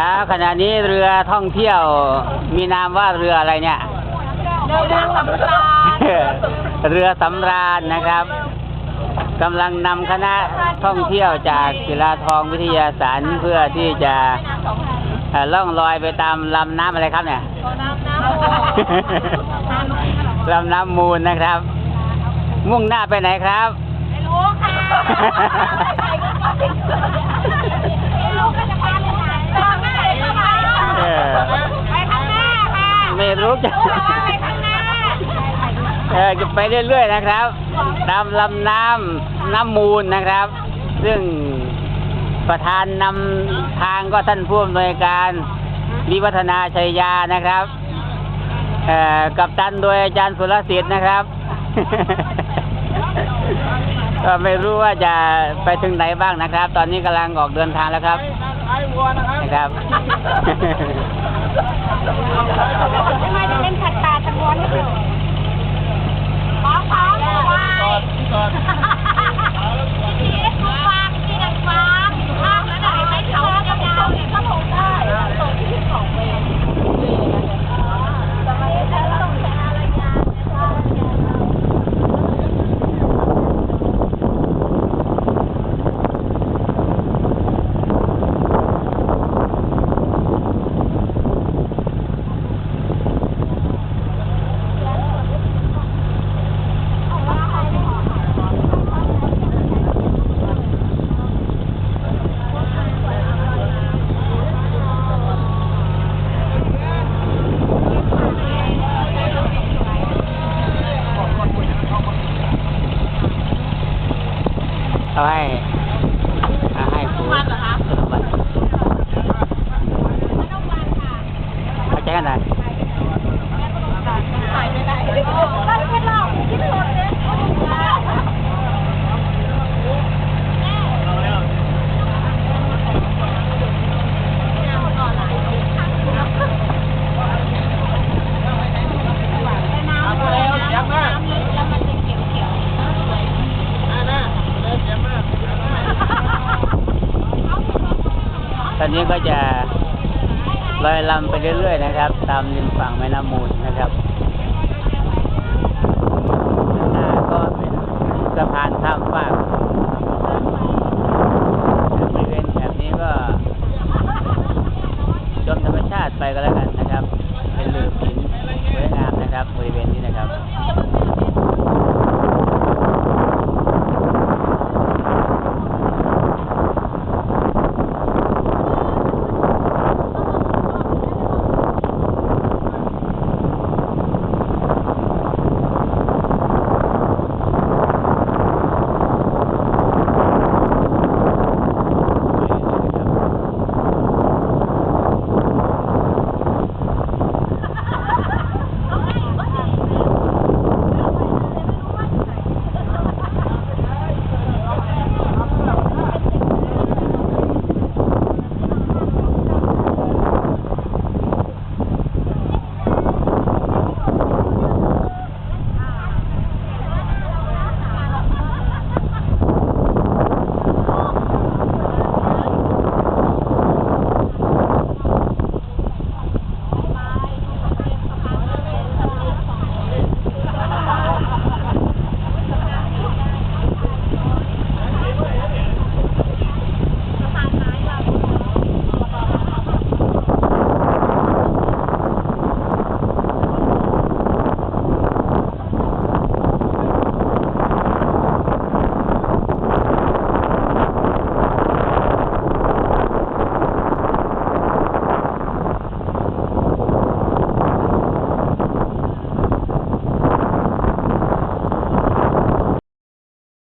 ครับขณะนี้เรือท่องเที่ยวมีนามว่าเรืออะไรเนี่ย เรือสำราญเรือสำราญนะครับกำลังนำคณะท่องเที่ยวจากศิลาทองวิทยาสารเพื่อที่จะเอ่อล่องลอยไปตามลำน้ำอะไรครับเนี่ยน้ำน้ำลำน้ำมูลนะครับ มุ่งหน้าไปไหนครับไม่รู้ค่ะไม่รู้ก็จะพาไปไหนต่อไปค่ะ เออ ไปข้างหน้าค่ะไม่รู้จะไปข้างหน้าเออจะไปเรื่อยๆนะครับ ตามลำน้ำน้ำมูลนะครับ ซึ่งประธานนำทางก็ท่านผู้อำนวยการวิวัฒนาชัยยานะครับเอ่อกับตันโดยอาจารย์สุรสิทธิ์นะครับ ก็ไม่รู้ว่าจะไปถึงไหนบ้างนะครับ ตอนนี้กำลังออกเดินทางแล้วครับ นะครับทำไมจะเป็นขัดตาตะวันให้ดูขอขอไว้ที่นี่คือฟางที่นักฟางฟางแล้วไหนไม่เขาจะยาวเนี่ยก็ลงได้ตรงที่สองเมตรจะไม่ได้ส่งแต่อะไรงาน เอาให้เอาให้ครู ตอนนี้ก็จะลอยลำไปเรื่อยๆนะครับ ตามริมฝั่งแม่น้ำมูลนะครับหน้าก็เป็นสะพานข้ามฟางบริเวณแบบนี้ก็ชมธรรมชาติไปก็แล้วกัน